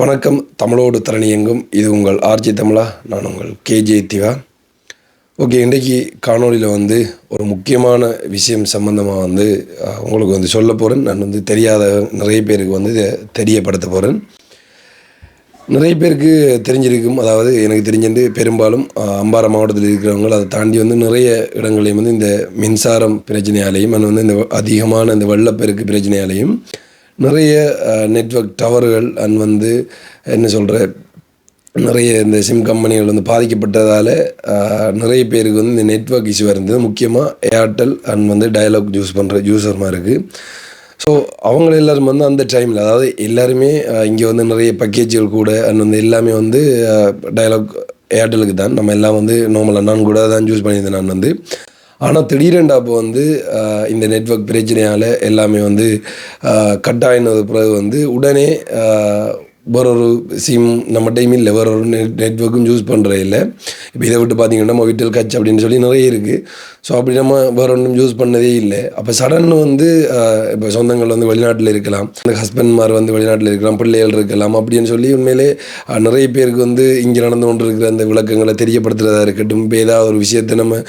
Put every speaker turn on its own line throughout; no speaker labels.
வணக்கம். தமிழோடு தரணி எங்கும் இது உங்கள் ஆர்ஜி தமிழா நான் உங்கள் கேஜே திவா. ஓகே இன்றைக்கி காணொளியில் வந்து ஒரு முக்கியமான விஷயம் சம்மந்தமாக வந்து உங்களுக்கு வந்து சொல்ல போகிறேன் நான் வந்து தெரியாத நிறைய பேருக்கு வந்து இதை தெரியப்படுத்த போகிறேன் நிறைய பேருக்கு தெரிஞ்சிருக்கும். அதாவது எனக்கு தெரிஞ்சது பெரும்பாலும் அம்பாறை மாவட்டத்தில் இருக்கிறவங்க அதை தாண்டி வந்து நிறைய இடங்களையும் வந்து இந்த மின்சாரம் பிரச்சனையாலையும் and வந்து இந்த அதிகமான இந்த வெள்ளப்பெருக்கு பிரச்சனையாலையும் நிறைய நெட்வொர்க் டவர்கள் அண்ட் வந்து என்ன சொல்கிற நிறைய இந்த சிம் கம்பெனிகள் வந்து பாதிக்கப்பட்டதால் நிறைய பேருக்கு வந்து இந்த நெட்வொர்க் இஷ்யூவாக இருந்தது. முக்கியமாக ஏர்டெல் அண்ட் வந்து டயலாக் யூஸ் பண்ணுற யூசர்மாக இருக்குது ஸோ அவங்க எல்லாரும் வந்து அந்த டைமில் அதாவது எல்லாருமே இங்கே வந்து நிறைய பேக்கேஜ்கள் கூட அண்ட் வந்து எல்லாமே வந்து டயலாக் ஏர்டெலுக்கு தான். நம்ம எல்லாம் வந்து நார்மலாக நான் கூட தான் யூஸ் பண்ணியிருந்தேன் நான் வந்து. ஆனால் திடீரெண்டா அப்போ வந்து இந்த நெட்வொர்க் பிரச்சனையால் எல்லாமே வந்து கட் ஆகினது பிறகு வந்து உடனே வேறொரு வேற ஒரு சிம் நம்ம டைம் இல்லை வேற ஒரு நெட் நெட்ஒர்க்கும் யூஸ் பண்ணுறது இல்லை இப்போ இதை விட்டு பார்த்தீங்கன்னா மொபிட்டல் கட்ச் அப்படின்னு சொல்லி நிறைய இருக்குது ஸோ அப்படி நம்ம வேற ஒன்றும் யூஸ் பண்ணதே இல்லை. அப்போ சடன் வந்து இப்போ சொந்தங்கள் வந்து வெளிநாட்டில் இருக்கலாம். இந்த ஹஸ்பண்ட்மார் வந்து வெளிநாட்டில் இருக்கலாம். பிள்ளைகள் இருக்கலாம். அப்படின்னு சொல்லி உண்மையிலே நிறைய பேருக்கு வந்து இங்கே நடந்து கொண்டு இருக்கிற அந்த விளக்கங்களை தெரியப்படுத்துகிறதா இருக்கட்டும். இப்போ ஏதாவது ஒரு விஷயத்தை நம்ம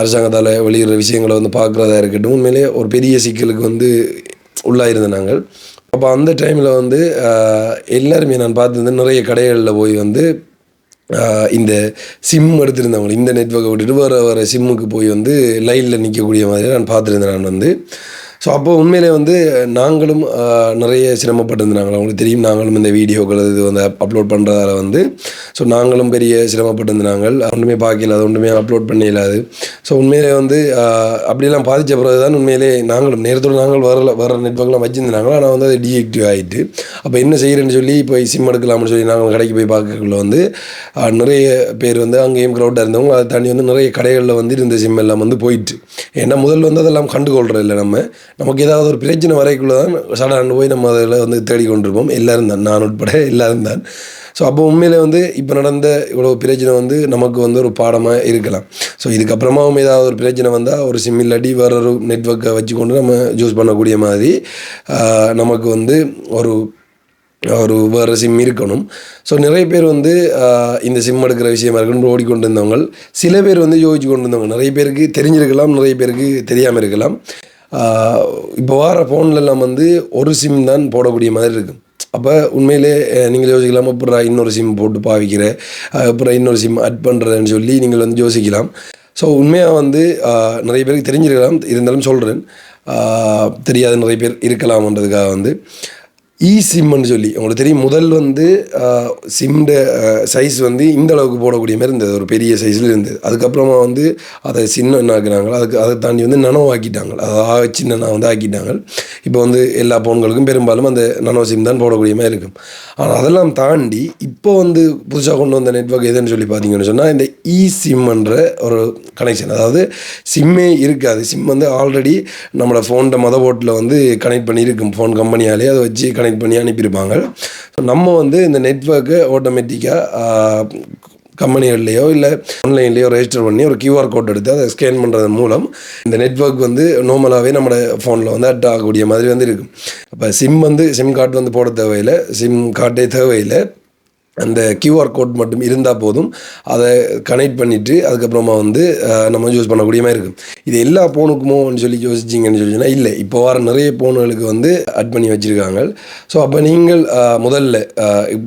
அரசாங்கத்தால் வெளியிடுற விஷயங்களை வந்து பார்க்குறதா இருக்கட்டும். உண்மையிலே ஒரு பெரிய சிக்கலுக்கு வந்து உள்ளாயிருந்த நாங்கள். அப்போ அந்த டைமில் வந்து எல்லாருமே நான் பார்த்துருந்தேன் நிறைய கடைகளில் போய் வந்து இந்த சிம் எடுத்திருந்தவங்க இந்த நெட்ஒர்க்கை விட்டுட்டு வேறு வேறு சிம்முக்கு போய் வந்து லைனில் நிற்கக்கூடிய மாதிரி நான் பார்த்துருந்தேன் நான் வந்து. ஸோ அப்போ உண்மையிலே வந்து நாங்களும் நிறைய சிரமப்பட்டிருந்தாங்க அவங்களுக்கு தெரியும் நாங்களும் இந்த வீடியோக்கள் இது வந்து அப்லோட் பண்ணுறதால வந்து ஸோ நாங்களும் பெரிய சிரமப்பட்டிருந்தாங்க ஒன்றுமே பார்க்கல அது ஒன்றுமே அப்லோட் பண்ண இல்லாது ஸோ உண்மையிலே வந்து ஆஹ், அப்படிலாம் பாதித்த பிறகு தான் உண்மையிலே நாங்களும் நேரத்தோடு நாங்கள் வரல வர நெட்ஒர்க்லாம் வச்சுருந்தாங்க. ஆனால் வந்து அது டீஆக்டிவ் ஆகிட்டு அப்போ என்ன செய்கிறேன்னு சொல்லி போய் சிம் எடுக்கலாம்னு சொல்லி நாங்கள் கடைக்கு போய் பார்க்கக்குள்ள வந்து நிறைய பேர் வந்து அங்கேயும் க்ரௌட்டாக இருந்தவங்க அதை தாண்டி வந்து நிறைய கடைகளில் வந்து இருந்த சிம் எல்லாம் வந்து போயிட்டு. ஏன்னா முதல்ல வந்து அதெல்லாம் கண்டுகொள்கிறது இல்லை நம்ம. நமக்கு ஏதாவது ஒரு பிரச்சனை வரைக்குள்ள தான் சடான்னு போய் நம்ம அதில் வந்து தேடிக்கொண்டிருப்போம். எல்லாரும் தான். நான் உட்பட எல்லோரும் தான். ஸோ அப்போ உண்மையிலே வந்து இப்போ நடந்த இவ்வளோ பிரச்சனை வந்து நமக்கு வந்து ஒரு பாடமாக இருக்கலாம். ஸோ இதுக்கப்புறமாவும் ஏதாவது ஒரு பிரச்சனை வந்தால் ஒரு சிம் இல்லாட்டி வேற ஒரு நெட்ஒர்க்கை வச்சுக்கொண்டு நம்ம யூஸ் பண்ணக்கூடிய மாதிரி நமக்கு வந்து ஒரு ஒரு வேறு சிம் இருக்கணும். ஸோ நிறைய பேர் வந்து இந்த சிம் எடுக்கிற விஷயமா இருக்கணும் ஓடிக்கொண்டு இருந்தவங்க சில பேர் வந்து யோசிச்சு கொண்டு இருந்தவங்க நிறைய பேருக்கு தெரிஞ்சிருக்கலாம் நிறைய பேருக்கு தெரியாமல் இருக்கலாம். இப்போ வர ஃபோன்லலாம் வந்து ஒரு சிம் தான் போடக்கூடிய மாதிரி இருக்கும் அப்போ உண்மையிலே நீங்கள் யோசிக்கலாம் அப்புறம் இன்னொரு சிம் போட்டு பாவிக்கிறேன் அப்புறம் இன்னொரு சிம் அட் பண்ணுறதுன்னு சொல்லி நீங்கள் வந்து யோசிக்கலாம். ஸோ உண்மையாக வந்து நிறைய பேருக்கு தெரிஞ்சிருக்கலாம் இருந்தாலும் சொல்கிறேன் தெரியாத நிறைய பேர் இருக்கலாம்ன்றதுக்காக வந்து. இ சிம்னு சொல்லி உங்களுக்கு தெரியும் முதல் வந்து சிம்ட சைஸ் வந்து இந்த அளவுக்கு போடக்கூடிய மாதிரி இருந்தது. ஒரு பெரிய சைஸில் இருந்தது. அதுக்கப்புறமா வந்து அதை சின்ன ஆக்குனாங்க? அதுக்கு அதை தாண்டி வந்து நனோ ஆக்கிட்டாங்க. அதை ஆ- சின்ன வந்து ஆக்கிட்டாங்க. இப்போ வந்து எல்லா ஃபோன்களுக்கும் பெரும்பாலும் அந்த நனோ சிம் தான் போடக்கூடிய மாதிரி இருக்கும். ஆனால் அதெல்லாம் தாண்டி இப்போ வந்து புதுசாக கொண்டு வந்த நெட்வொர்க் எதுன்னு சொல்லி பார்த்தீங்கன்னு சொன்னால் இந்த இ சிம்ன்ற ஒரு கனெக்ஷன் அதாவது சிம்மே இருக்காது. சிம் வந்து ஆல்ரெடி நம்மளோட ஃபோன்ட மத போட்டில் வந்து கனெக்ட் பண்ணியிருக்கும். ஃபோன் கம்பெனியாலே அதை வச்சு கனெக்ட் பண்ணி அனுப்பியிருப்பாங்க. ஸோ நம்ம வந்து இந்த நெட்வொர்க்கை ஆட்டோமேட்டிக்காக கம்பெனிகள்லையோ இல்லை ஆன்லைன்லேயோ ரெஜிஸ்டர் பண்ணி ஒரு கியூஆர் கோட் எடுத்து அதை ஸ்கேன் பண்ணுறது மூலம் இந்த நெட்வொர்க் வந்து நார்மலாகவே நம்ம ஃபோனில் வந்து அட் ஆகக்கூடிய மாதிரி வந்து இருக்கும். அப்போ சிம் வந்து சிம் கார்டு வந்து போட தேவையில்லை. சிம் கார்டே தேவையில்லை. அந்த கியூஆர் கோட் மட்டும் இருந்தால் போதும். அதை கனெக்ட் பண்ணிவிட்டு அதுக்கப்புறமா வந்து நம்ம யூஸ் பண்ணக்கூடிய மாதிரி இருக்கும். இது எல்லா ஃபோனுக்குமோன்னு சொல்லி யோசிச்சிங்கன்னு சொல்லிச்சுன்னா இல்லை. இப்போ வர நிறைய ஃபோனுகளுக்கு வந்து அட் பண்ணி வச்சுருக்காங்க. ஸோ அப்போ நீங்கள் முதல்ல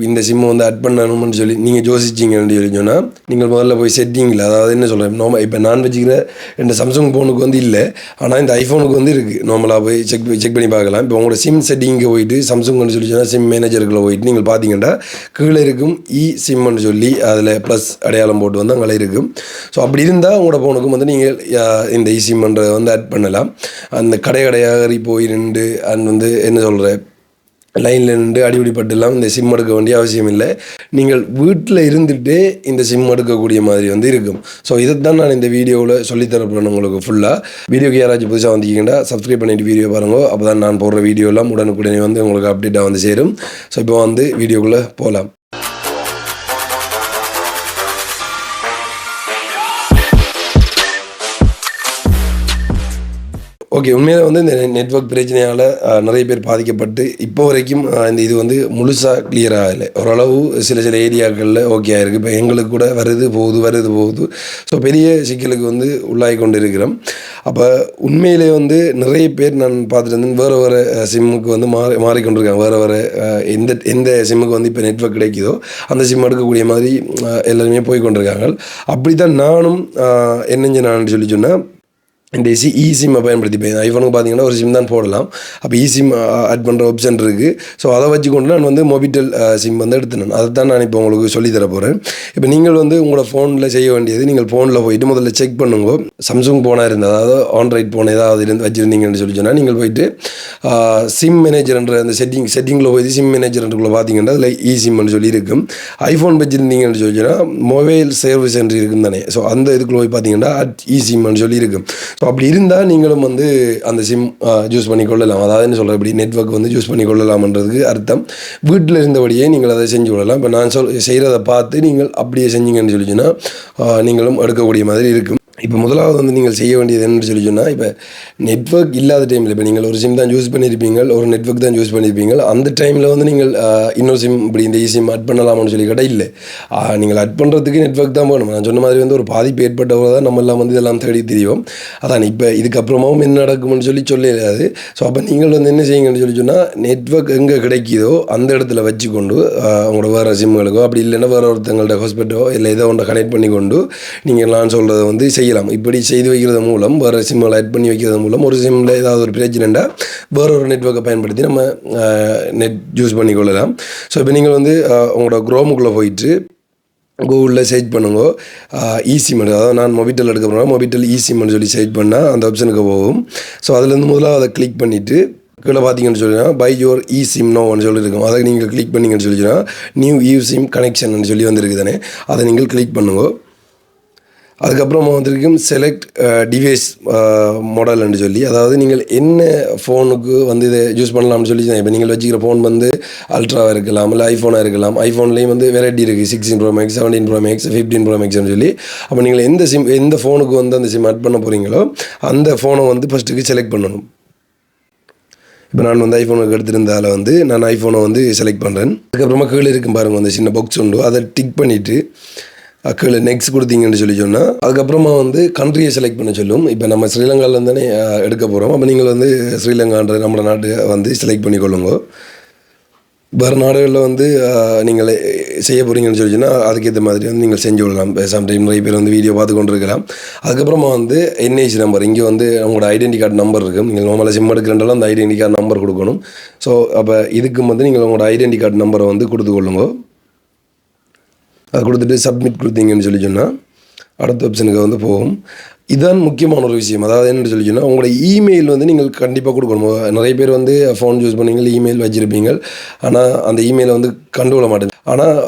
இந்த சிம்மை வந்து அட் பண்ணணும்னு சொல்லி நீங்கள் யோசிச்சிங்கன்னு சொல்லி சொன்னால் நீங்கள் முதல்ல போய் செட்டிங்கில் அதாவது என்ன சொல்கிறேன் நார்மல் இப்போ நான் வச்சுக்கிற இந்த சாம்சங் ஃபோனுக்கு வந்து இல்லை. ஆனால் இந்த ஐஃபோனுக்கு வந்து இருக்குது நார்மலாக போய் செக் செக் பண்ணி பார்க்கலாம். இப்போ உங்களோட சிம் செட்டிங்க்கு போயிட்டு சாம்சங்னு சொல்லி சொன்னால் சிம் மேனேஜருக்குள்ளே போயிட்டு நீங்கள் பார்த்தீங்கன்னா கீழே இருக்கும். E இ சிம்னு சொல்லி அதில் ப்ளஸ் அடையாளம் போட்டு வந்து அங்கே இருக்கும். ஸோ அப்படி இருந்தால் உங்களோட ஃபோனுக்கும் வந்து நீங்கள் இந்த e இ சிம்ன்றதை வந்து ஆட் பண்ணலாம். அந்த கடை கடையாக போய் நின்று அண்ட் வந்து என்ன சொல்கிற லைனில் நின்று அடிப்படிப்பட்டுலாம் இந்த சிம் எடுக்க வேண்டிய அவசியம் இல்லை. நீங்கள் வீட்டில் இருந்துகிட்டே இந்த சிம் எடுக்கக்கூடிய மாதிரி வந்து இருக்கும். ஸோ இதை தான் நான் இந்த வீடியோவில் சொல்லித்தரப்போறேன் உங்களுக்கு ஃபுல்லாக வீடியோக்கு யாராச்சும் புதுசாக வந்தீங்கன்னா சப்ஸ்கிரைப் பண்ணிட்டு வீடியோ பாருங்க. அப்போ தான் நான் போடுற வீடியோலாம் உடனுக்குடனே வந்து உங்களுக்கு அப்டேட்டாக வந்து சேரும். ஸோ இப்போ வந்து வீடியோக்குள்ளே போகலாம் ஓகே உண்மையில வந்து இந்த நெட்வொர்க் பிரச்சனையால் நிறைய பேர் பாதிக்கப்பட்டு இப்போ வரைக்கும் இந்த இது வந்து முழுசாக கிளியர் ஆகலை. ஓரளவு சில சில ஏரியாக்களில் ஓகே ஆகிருக்கு இப்போ எங்களுக்கு கூட வருது போகுது வருது போகுது. ஸோ பெரிய சிக்கலுக்கு வந்து உள்ளாகி கொண்டு இருக்கிறோம் அப்போ உண்மையிலே வந்து நிறைய பேர் நான் பார்த்துட்டு இருந்தேன். வேறு வேறு சிம்முக்கு வந்து மாறி மாறிக்கொண்டிருக்காங்க. வேறு வேறு எந்த எந்த சிம்முக்கு வந்து இப்போ நெட்வொர்க் கிடைக்குதோ அந்த சிம் எடுக்கக்கூடிய மாதிரி எல்லாருமே போய் கொண்டிருக்காங்க அப்படி தான் நானும் என்னஞ்சு நான் சொல்லி சொன்னால் இந்த ஈஸி இ சிம்மை பயன்படுத்திப்பேன் ஐஃபோனுக்கு பார்த்தீங்கன்னா ஒரு சிம் தான் போடலாம். அப்போ இ சிம் ஆட் uh, பண்ணுற ஆப்ஷன் இருக்குது ஸோ அதை வச்சு கொண்டு நான் வந்து மொபிட்டல் சிம் uh, வந்து எடுத்துனேன் அதை தான் நான் இப்போ உங்களுக்கு சொல்லித்தர போகிறேன் இப்போ நீங்கள் வந்து உங்களோட ஃபோனில் செய்ய வேண்டியது நீங்கள் ஃபோனில் போயிட்டு முதல்ல செக் பண்ணுங்க. சம்சங் ஃபோனாக இருந்தால் அதாவது ஆண்ட்ராய்ட் ஃபோன் ஏதாவது இருந்து வச்சுருந்தீங்கன்னு சொல்லி சொன்னால் நீங்கள் போயிட்டு uh, சிம் மேனேஜர்ன்ற அந்த செட்டிங் செட்டிங்கில் போய் சிம் மேனேஜர்ன்றக்குள்ளே பார்த்தீங்கன்னா அதில் இ சிம்னு சொல்லி இருக்கும் ஐஃபோன் வச்சுருந்தீங்கன்னு சொல்லி சொன்னால் மொபைல் சர்வீஸ் என்று இருக்கும் தானே. ஸோ அந்த இதுக்குள்ளே போய் பார்த்தீங்கன்னா அட் இ சிம்னு சொல்லி இருக்கும் ஸோ அப்படி இருந்தால் நீங்களும் வந்து அந்த சிம் யூஸ் பண்ணி கொள்ளலாம் அதாவது என்ன சொல்கிற இப்படி நெட்வொர்க் வந்து யூஸ் பண்ணி கொள்ளலாம்ன்றதுக்கு அர்த்தம். வீட்டில் இருந்தபடியே நீங்கள் அதை செஞ்சு கொள்ளலாம். இப்போ நான் சொல் செய்கிறத பார்த்து நீங்கள் அப்படியே செஞ்சீங்கன்னு சொல்லிச்சுன்னா நீங்களும் எடுக்கக்கூடிய மாதிரி இருக்கும். இப்போ முதலாவது வந்து நீங்கள் செய்ய வேண்டியது என்னென்னு சொல்லி சொன்னால் இப்போ நெட்வொர்க் இல்லாத டைமில் இப்போ நீங்கள் ஒரு சிம் தான் யூஸ் பண்ணியிருப்பீங்க ஒரு நெட்வொர்க் தான் யூஸ் பண்ணியிருப்பீங்க அந்த டைமில் வந்து நீங்கள் இன்னொரு சிம் இப்படி இந்த சிம் அட் பண்ணலாமான்னு சொல்லி கேட்டால் இல்லை. நீங்கள் அட் பண்ணுறதுக்கு நெட்வொர்க் தான் போகணும் நான் சொன்ன மாதிரி வந்து ஒரு பாதிப்பு ஏற்பட்டவங்க தான் நம்ம எல்லாம் வந்து இதெல்லாம் தேடி தெரியும் அதான் இப்போ இதுக்கப்புறமாவும் என்ன நடக்கும்னு சொல்லி சொல்லாது ஸோ அப்போ நீங்கள் வந்து என்ன செய்யுங்கன்னு சொல்லி சொன்னால் நெட்வொர்க் எங்கே கிடைக்குதோ அந்த இடத்துல வச்சுக்கொண்டு ஆஹ், உங்களோட வேறு சிம்களுக்கோ அப்படி இல்லைன்னா வேறு ஒருத்தங்கள்ட்ட ஹாஸ்பிட்டலோ இல்லை ஏதோ ஒன்றை கனெக்ட் பண்ணி கொண்டு நீங்கள் நான் சொல்கிறத வந்து செய்யலாம். இப்படி செய்து வைக்கிறது மூலம் வேறு சிம்மில் ஆட் பண்ணி வைக்கிறது மூலம் ஒரு சிம்மில் ஏதாவது ஒரு பிரச்சனைண்டா வேறு ஒரு நெட்வொர்க்கை பயன்படுத்தி நம்ம நெட் யூஸ் பண்ணி கொள்ளலாம். ஸோ இப்போ நீங்கள் வந்து உங்களோட குரோமுக்குள்ளே போயிட்டு கூகுளில் சர்ச் பண்ணுங்க. ஈசிம் அதாவது நான் மொபிட்டல் எடுக்க போகிறேன் மொபிட்டல் ஈசிம்னு சொல்லி சர்ச் பண்ணால் அந்த ஆப்ஷனுக்கு போகும். ஸோ அதுலேருந்து முதல்ல அதை கிளிக் பண்ணிவிட்டு கீழே பார்த்தீங்கன்னு சொல்லினா பை யுவர் இ சிம் நோன்னு சொல்லியிருக்கோம் அதை நீங்கள் கிளிக் பண்ணீங்கன்னு சொல்லிச்சுன்னா நியூ இ சிம் கனெக்ஷன் சொல்லி வந்திருக்கு தானே. அதை நீங்கள் கிளிக் பண்ணுங்கள் அதுக்கப்புறமா வந்திருக்கும் செலக்ட் டிவைஸ் மாடல்னு சொல்லி. அதாவது நீங்கள் என்ன ஃபோனுக்கு வந்து இதை யூஸ் பண்ணலாம்னு சொல்லி இப்போ நீங்கள் வச்சுக்கிற ஃபோன் வந்து அல்ட்ராவாக இருக்கலாம் இல்லை ஐஃபோனாக இருக்கலாம். ஐஃபோன்லேயும் வந்து வெரைட்டி இருக்குது sixteen pro max seventeen pro max fifteen pro மேக்ஸ்னு சொல்லி. அப்போ நீங்கள் எந்த சிம் எந்த ஃபோனுக்கு வந்து அந்த சிம் ஆட் பண்ண போகிறீங்களோ அந்த ஃபோனை வந்து ஃபஸ்ட்டுக்கு செலக்ட் பண்ணணும். இப்போ நான் வந்து ஐஃபோனுக்கு எடுத்திருந்தால வந்து நான் ஐஃபோனை வந்து செலக்ட் பண்ணுறேன் அதுக்கப்புறமா கீழே இருக்கும் பாருங்க அந்த சின்ன பாக்ஸ் உண்டு. அதை டிக் பண்ணிவிட்டு கீழே நெக்ஸ்ட் கொடுத்தீங்கன்னு சொல்லி சொன்னால் அதுக்கப்புறமா வந்து கண்ட்ரியை செலக்ட் பண்ண சொல்லும். இப்போ நம்ம ஸ்ரீலங்காவில் தானே எடுக்க போகிறோம் அப்போ நீங்கள் வந்து ஸ்ரீலங்கான்ற நம்ம நாட்டை வந்து செலக்ட் பண்ணிக்கொள்ளுங்க வேறு நாடுகளில் வந்து நீங்கள் செய்ய போகிறீங்கன்னு சொல்லி சொன்னால் அதுக்கேற்ற மாதிரி வந்து நீங்கள் செஞ்சு விடலாம் சம்டைம் நிறைய பேர் வந்து வீடியோ பார்த்து கொண்டு இருக்கலாம் அதுக்கப்புறமா வந்து என்ஐசி நம்பர் இங்கே வந்து உங்களோட ஐடென்டி கார்டு நம்பர் இருக்கும் நீங்கள் நார்மலாக சிம் எடுக்கிறனால அந்த ஐடென்டி கார்டு நம்பர் கொடுக்கணும். ஸோ அப்போ இதுக்கும் வந்து நீங்கள் உங்களோட ஐடென்டி கார்டு நம்பரை வந்து கொடுத்து கொள்ளுங்க. அதை கொடுத்துட்டு சப்மிட் கொடுத்தீங்கன்னு சொல்லி சொன்னால் அடுத்த ஆப்ஷனுக்கு வந்து போகும். இதுதான் முக்கியமான ஒரு விஷயம். அதாவது என்னென்னு சொல்லி சொன்னால் உங்களோட இமெயில் வந்து நீங்கள் கண்டிப்பாக கொடுக்கணும். நிறைய பேர் வந்து ஃபோன் யூஸ் பண்ணீங்க இமெயில் வச்சுருப்பீங்க. ஆனால் அந்த இமெயிலை வந்து கண்டுகொள்ள மாட்டேன் ஆனால்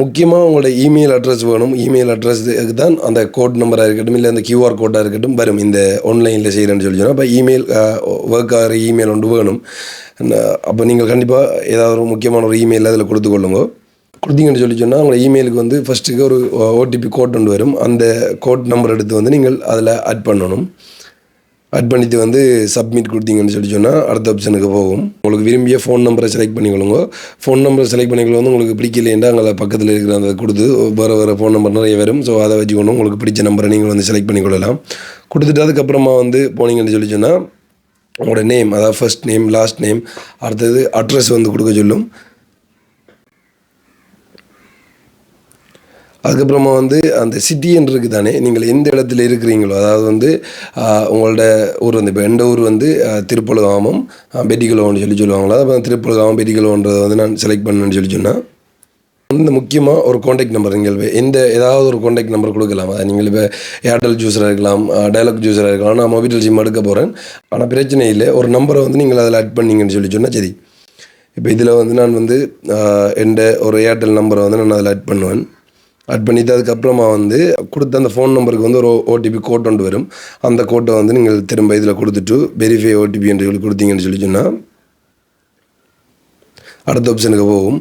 முக்கியமாக உங்களோட இமெயில் அட்ரஸ் வேணும். இமெயில் அட்ரஸுக்கு தான் அந்த கோட் நம்பராக இருக்கட்டும் இல்லை அந்த கியூஆர் கோட்டாக இருக்கட்டும் வரும். இந்த ஆன்லைனில் செய்கிறேன்னு சொல்லி சொன்னால் அப்போ இமெயில் ஒர்க் ஆகிற இமெயில் ஒன்று வேணும். அப்போ நீங்கள் கண்டிப்பாக ஏதாவது ஒரு முக்கியமான ஒரு இமெயில் அதில் கொடுத்துக்கொள்ளுங்க கொடுத்தீங்கன்னு சொல்லி சொன்னால் உங்களை இமெயிலுக்கு வந்து ஃபஸ்ட்டுக்கு ஒரு ஓடிபி கோட் ஒன்று வரும். அந்த கோட் நம்பர் எடுத்து வந்து நீங்கள் அதில் ஆட் பண்ணணும். ஆட் பண்ணிட்டு வந்து சப்மிட் கொடுத்தீங்கன்னு சொல்லி சொன்னால் அடுத்த ஆப்ஷனுக்கு போகும். உங்களுக்கு விரும்பிய ஃபோன் நம்பரை செலக்ட் பண்ணிக்கொள்ளுங்க. ஃபோன் நம்பரை செலக்ட் பண்ணிக்கொள்ள வந்து உங்களுக்கு பிடிக்கலையேண்டா அங்கே பக்கத்தில் இருக்கிற அந்த கொடுத்து வேறு வேறு ஃபோன் நம்பர் நிறைய வரும். ஸோ அதை வச்சுக்கணும் உங்களுக்கு பிடிச்ச நம்பரை நீங்கள் வந்து செலக்ட் பண்ணிக்கொள்ளலாம். கொடுத்துட்டு அதுக்கப்புறமா வந்து போனீங்கன்னு சொல்லி சொன்னால் உங்களோட நேம் அதாவது ஃபர்ஸ்ட் நேம் லாஸ்ட் நேம் அடுத்தது அட்ரஸ் வந்து கொடுக்க சொல்லும். அதுக்கப்புறமா வந்து அந்த சிட்டின்னு இருக்குது தானே நீங்கள் எந்த இடத்துல இருக்கிறீங்களோ அதாவது வந்து உங்களோட ஊர் வந்து இப்போ எந்த ஊர் வந்து ஆஹ், திருப்பலகாமம் சொல்லி சொல்லுவாங்களா? அப்போ திருப்பலகாமம் பெட்டிக்குளம்ன்றதை வந்து நான் செலக்ட் பண்ணேன்னு சொல்லி சொன்னால் வந்து முக்கியமாக ஒரு காண்டாக்ட் நம்பர் நீங்கள் எந்த ஏதாவது ஒரு காண்டாக்ட் நம்பர் கொடுக்கலாம். அதை நீங்கள் இப்போ ஏர்டெல் ஜூஸராக இருக்கலாம் டயலாக் ஜூஸராக இருக்கலாம் நான் மொபைல் சிம் எடுக்க போகிறேன் ஆனால் பிரச்சனை இல்லை ஒரு நம்பரை வந்து நீங்கள் அதில் ஆட் பண்ணீங்கன்னு சொல்லி சொன்னால் சரி. இப்போ இதில் வந்து நான் வந்து எந்த ஒரு ஏர்டெல் நம்பரை வந்து நான் அதில் ஆட் பண்ணுவேன். ஆட் பண்ணிட்டு அதுக்கப்புறமா வந்து கொடுத்த அந்த ஃபோன் நம்பருக்கு வந்து ஒரு ஓடிபி கோட் ஒன்று வரும். அந்த கோட்டை வந்து நீங்கள் திரும்ப இதில் கொடுத்துட்டு வெரிஃபை ஓடிபி என்று சொல்லி கொடுத்தீங்கன்னு சொல்லி சொன்னால் அடுத்த ஆப்ஷனுக்கு போகும்.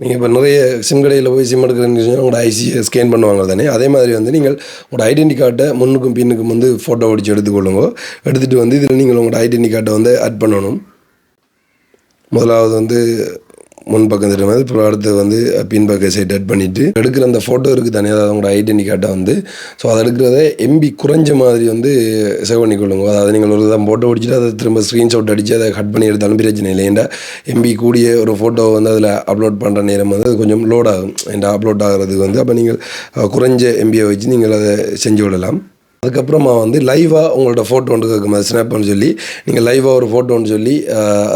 நீங்கள் இப்போ நிறைய சிம் கடையில் போய் சிம் எடுக்கிறேன்னு சொன்னால் உங்களோட ஐசியை ஸ்கேன் பண்ணுவாங்க தானே? அதே மாதிரி வந்து நீங்கள் உங்களோட ஐடென்டி கார்டை முன்னுக்கும் பின்னுக்கும் வந்து ஃபோட்டோ அடித்து எடுத்துக்கொள்ளுங்க. எடுத்துகிட்டு வந்து இதில் நீங்கள் உங்களோட ஐடென்டி கார்டை வந்து ஆட் பண்ணணும். முதலாவது வந்து முன் பக்கம் தெரியும் மாதிரி அப்புறம் அடுத்து வந்து பின்பக்க சைட் அட் பண்ணிவிட்டு எடுக்கிற அந்த ஃபோட்டோ இருக்குது தனியாக அதாவது உங்களோட ஐடென்டி கார்டை வந்து. ஸோ அதை எடுக்கிறத எம்பி குறைஞ்ச மாதிரி வந்து சேவ் பண்ணிக்கொள்ளுங்க. அதாவது நீங்கள் ஒரு தான் ஃபோட்டோ அடிச்சுட்டு அதை திரும்ப ஸ்க்ரீன்ஷாட் அடித்து அதை கட் பண்ணி எடுத்தாலும் பிரச்சனை இல்லை. ஏன்டா எம்பி கூடிய ஒரு ஃபோட்டோ வந்து அதில் அப்லோட் பண்ணுற நேரம் வந்து அது கொஞ்சம் லோட் ஆகும். ஏன்டா அப்லோட் ஆகிறதுக்கு வந்து அப்போ நீங்கள் குறைஞ்ச எம்பியை வச்சு நீங்கள் அதை செஞ்சு விடலாம் அதுக்கப்புறமா வந்து லைவாக உங்களோட ஃபோட்டோ ஒன்று கேட்கும் அது ஸ்னாப்னு சொல்லி நீங்கள் லைவாக ஒரு ஃபோட்டோன்னு சொல்லி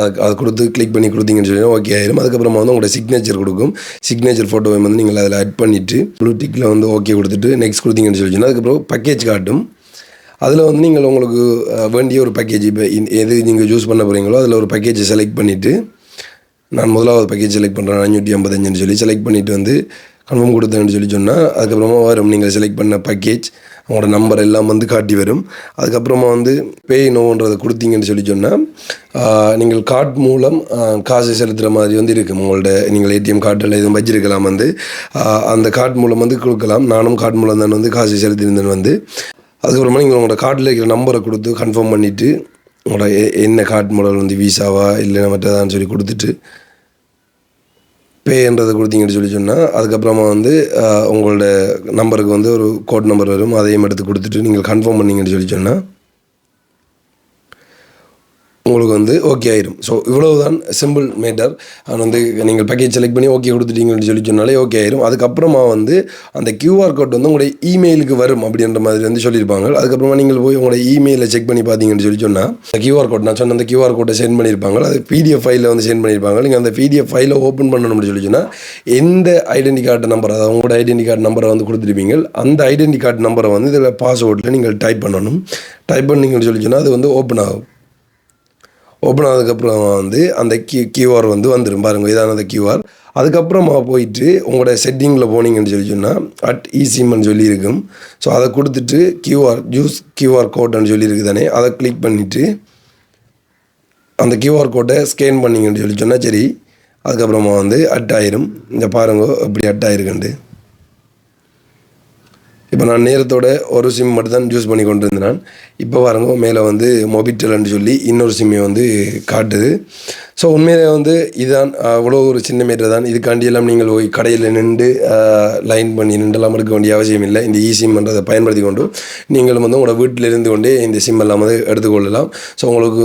அதை அது கொடுத்து கிளிக் பண்ணி கொடுத்தீங்கன்னு சொல்லி ஓகே ஆயிரும். அதுக்கப்புறமா வந்து உங்களோட சிக்னேச்சர் கொடுக்கும். சிக்னேச்சர் ஃபோட்டோவை வந்து நீங்கள் அதில் ஆட் பண்ணிவிட்டு ப்ளூ டிக்கில் வந்து ஓகே கொடுத்துட்டு நெக்ஸ்ட் கொடுத்தீங்கன்னு சொல்லி அதுக்கப்புறம் பேக்கேஜ் காட்டும். அதில் வந்து நீங்கள் உங்களுக்கு வேண்டிய ஒரு பேக்கேஜ் இப்போ எது நீங்கள் யூஸ் பண்ண போகிறீங்களோ அதில் ஒரு பேக்கேஜை செலக்ட் பண்ணிவிட்டு நான் முதலாவது பேக்கேஜ் செலக்ட் பண்ணுறேன் அஞ்சூற்றி ஐம்பத்தஞ்சுன்னு சொல்லி செலக்ட் பண்ணிவிட்டு வந்து கன்ஃபார்ம் கொடுத்தேன்னு சொல்லி சொன்னால் அதுக்கப்புறமா வரும். நீங்கள் செலக்ட் பண்ண பேக்கேஜ் உங்களோட நம்பர் எல்லாம் வந்து காட்டி வரும். அதுக்கப்புறமா வந்து பே நோன்றதை கொடுத்தீங்கன்னு சொல்லி சொன்னால் நீங்கள் கார்ட் மூலம் காசு செலுத்துகிற மாதிரி வந்து இருக்கும். உங்களோட நீங்கள் ஏடிஎம் கார்டில் எதுவும் வச்சிருக்கலாம் வந்து. அந்த கார்ட் மூலம் வந்து கொடுக்கலாம். நானும் கார்ட் மூலம் தான் வந்து காசு செலுத்தியிருந்தேன் வந்து. அதுக்கப்புறமா நீங்கள் உங்களோட கார்டில் இருக்கிற நம்பரை கொடுத்து கன்ஃபார்ம் பண்ணிவிட்டு உங்களோட என்ன கார்டு மாடல் வந்து விசாவா இல்லை மற்றதான்னு சொல்லி கொடுத்துட்டு பேன்றதை கொடுத்தீங்கன்னு சொல்லி சொன்னால் அதுக்கப்புறமா வந்து உங்களோட நம்பருக்கு வந்து ஒரு கோட் நம்பர் வரும். அதையும் எடுத்து கொடுத்துட்டு நீங்கள் கன்ஃபார்ம் பண்ணீங்கன்னு சொல்லி சொன்னால் உங்களுக்கு வந்து ஓகே ஆயிரும். ஸோ இவ்வளவு தான் சிம்பிள் மேட்டர் அது வந்து நீங்கள் பேக்கேஜ் செலக்ட் பண்ணி ஓகே கொடுத்துட்டீங்கன்னு சொல்லி சொன்னாலே ஓகே ஆயிரும். அதுக்கப்புறமா வந்து அந்த கியூஆர் கோட் வந்து உங்களுடைய இமெயிலுக்கு வரும் அப்படின்ற மாதிரி வந்து சொல்லியிருப்பாங்க. அதுக்கப்புறமா நீங்கள் போய் உங்களோட இமெயிலில் செக் பண்ணி பார்த்தீங்கன்னு சொல்லி சொன்னால் அந்த கியூஆர் கோட் நான் சொன்ன அந்த கியூஆர் கோட்டை சென்ட் பண்ணியிருப்பாங்க. அது பிடிஎஃப் ஃபைலில் வந்து சென்ட் பண்ணியிருப்பாங்க. நீங்கள் அந்த பிடிஎஃப் ஃபைலை ஓப்பன் பண்ணணும்னு சொல்லி சொன்னால் எந்த ஐடென்டி கார்டு நம்பர் அதாவது உங்களோட ஐடென்டி கார்டு நம்பரை வந்து கொடுத்துருப்பீங்க. அந்த ஐடென்டி கார்டு நம்பரை வந்து இதில் பாஸ்வேர்டில் நீங்கள் டைப் பண்ணணும். டைப் பண்ணிங்கன்னு சொல்லி சொன்னால் அது வந்து ஓப்பன் ஆகும். ஓப்பன் ஆனதுக்கப்புறம் வந்து அந்த கியூ கியூஆர் வந்து வந்துடும் பாருங்க இதான அந்த கியூஆர் அதுக்கப்புறமா போயிட்டு உங்களோட செட்டிங்கில் போனீங்கன்னு சொல்லி சொன்னால் அட் இசிம்னு சொல்லி இருக்கும் ஸோ அதை கொடுத்துட்டு கியூஆர் ஜூஸ் கியூஆர் கோட்னு சொல்லியிருக்கு தானே அதை கிளிக் பண்ணிவிட்டு அந்த கியூஆர் கோட்டை ஸ்கேன் பண்ணீங்கன்னு சொல்லி சொன்னால் சரி அதுக்கப்புறமா வந்து அட் ஆயிரும். இந்த பாருங்க எப்படி அட் ஆயிருக்குண்டு இப்போ நான் நேரத்தோட ஒரு சிம் மட்டும் தான் யூஸ் பண்ணி கொண்டு இருந்தேன் நான் இப்போ பாருங்க மேலே வந்து மொபிட்டல்னு சொல்லி இன்னொரு சிம்மை வந்து காட்டுது. ஸோ உண்மையிலே வந்து இதுதான் அவ்வளோ ஒரு சின்ன மீட்டர் தான். இதுக்காண்டி எல்லாம் நீங்கள் போய் கடையில் நின்று லைன் பண்ணி நின்றுலாம் எடுக்க வேண்டிய அவசியம் இல்லை. இந்த இ சிம்ன்றதை பயன்படுத்தி கொண்டு நீங்களும் வந்து உங்களோட வீட்டில் இருந்து கொண்டே இந்த சிம் எல்லாம் வந்து எடுத்துக்கொள்ளலாம் ஸோ உங்களுக்கு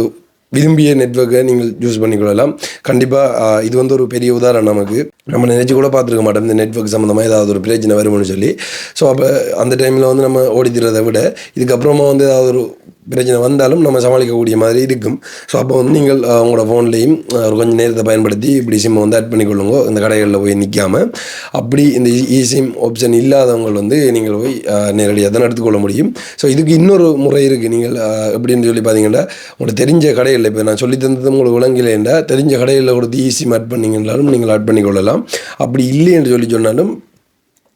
விரும்பிய நெட்வொர்க்கை நீங்கள் யூஸ் பண்ணிக்கொள்ளலாம். கண்டிப்பாக இது வந்து ஒரு பெரிய உதாரணம் நமக்கு. நம்ம நினச்சி கூட பார்த்துருக்க மாட்டோம் இந்த நெட்வொர்க் சம்மந்தமாக ஏதாவது ஒரு பிரச்சனை வரும்னு சொல்லி. ஸோ அப்போ அந்த டைமில் வந்து நம்ம ஓடிக்கிறதை விட இதுக்கப்புறமா வந்து ஏதாவது ஒரு பிரச்சனை வந்தாலும் நம்ம சமாளிக்கக்கூடிய மாதிரி இருக்கும். ஸோ அப்போ வந்து நீங்கள் உங்களோட ஃபோன்லேயும் ஒரு கொஞ்சம் நேரத்தை பயன்படுத்தி இப்படி சிம்மை வந்து ஆட் பண்ணிக்கொள்ளுங்க. இந்த கடைகளில் போய் நிற்காமல் அப்படி இந்த இ சிம் ஆப்ஷன் இல்லாதவங்க வந்து நீங்கள் போய் நேரடியாக தான் எடுத்துக்கொள்ள முடியும். ஸோ இதுக்கு இன்னொரு முறை இருக்குது நீங்கள் எப்படின்னு சொல்லி பார்த்தீங்கன்னா உங்களுக்கு தெரிஞ்ச கடைகளில் இப்போ நான் சொல்லி தந்தது உங்களுக்கு விளங்கலைண்டா தெரிஞ்ச கடைகளில் கொடுத்து இ சிம் ஆட் பண்ணீங்கன்னாலும் நீங்கள் ஆட் பண்ணிக்கொள்ளலாம். அப்படி இல்லை என்று சொல்லி சொன்னாலும்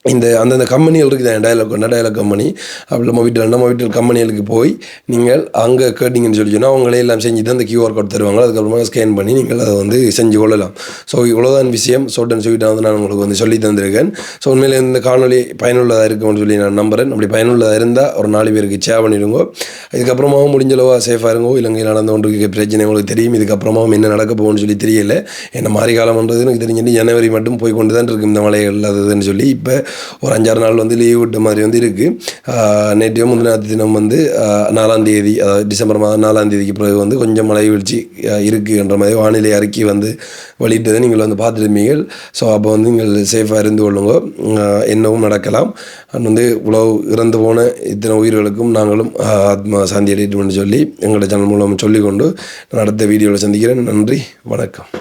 இந்த அந்தந்த கம்பெனிகள் இருக்குது? டயலாக் டயலாக் கம்பெனி அப்படி மொபிட்டல் மொபிட்டல் கம்பெனிகளுக்கு போய் நீங்கள் அங்கே கேட்டிங்கன்னு சொல்லி சொன்னால் அவங்களே எல்லாம் செஞ்சு தான் அந்த கியூஆர் கோட் தருவாங்க. அதுக்கப்புறமா ஸ்கேன் பண்ணி நீங்கள் அதை வந்து செஞ்சு கொள்ளலாம். ஸோ இவ்வளோதான் விஷயம். ஷார்ட் அண்ட் ஸ்வீட்டாக வந்து நான் உங்களுக்கு வந்து சொல்லி தந்திருக்கேன். ஸோ உண்மையிலே இந்த காணொலி பயனுள்ளதாக இருக்கும்னு சொல்லி நான் நம்புறேன். அப்படி பயனுள்ளதாக இருந்தால் ஒரு நாலு பேருக்கு ஷேர் பண்ணிடுங்க. இதுக்கப்புறமாவும் முடிஞ்சளவா சேஃபாக இருங்கோ. இலங்கையில் நடந்து கொண்டிருக்க பிரச்சனை உங்களுக்கு தெரியும். இதுக்கப்புறமாவும் என்ன நடக்க போகும்னு சொல்லி தெரியல. என்ன மாறி காலம்ன்றது எனக்கு தெரிஞ்சுட்டு ஜனவரி மட்டும் போய் கொண்டு தான் இருக்கும் இந்த மழை இல்லாததுன்னு சொல்லி இப்போ ஒரு அஞ்சாறு நாள் வந்து லீவ் விட்ட மாதிரி வந்து இருக்குது நேற்று முந்தின தினம் வந்து நாலாம் தேதி அதாவது டிசம்பர் மாதம் நாலாம் தேதிக்கு பிறகு வந்து கொஞ்சம் மழை வீழ்ச்சி இருக்குன்ற மாதிரி வானிலை அறிக்கை வந்து வெளியிட்டதை நீங்கள் வந்து பார்த்துருப்பீங்க ஸோ அப்போ வந்து நீங்கள் சேஃபாக இருந்து கொள்ளுங்க. என்னவும் நடக்கலாம். அண்ட் வந்து இவ்வளோ இறந்து போன இத்தனை உயிர்களுக்கும் நாங்களும் ஆத்மா சாந்தி அடையட்டும்னு சொல்லி எங்களோட சேனல் மூலம் சொல்லிக்கொண்டு நான் அடுத்த வீடியோவில் சந்திக்கிறேன். நன்றி வணக்கம்.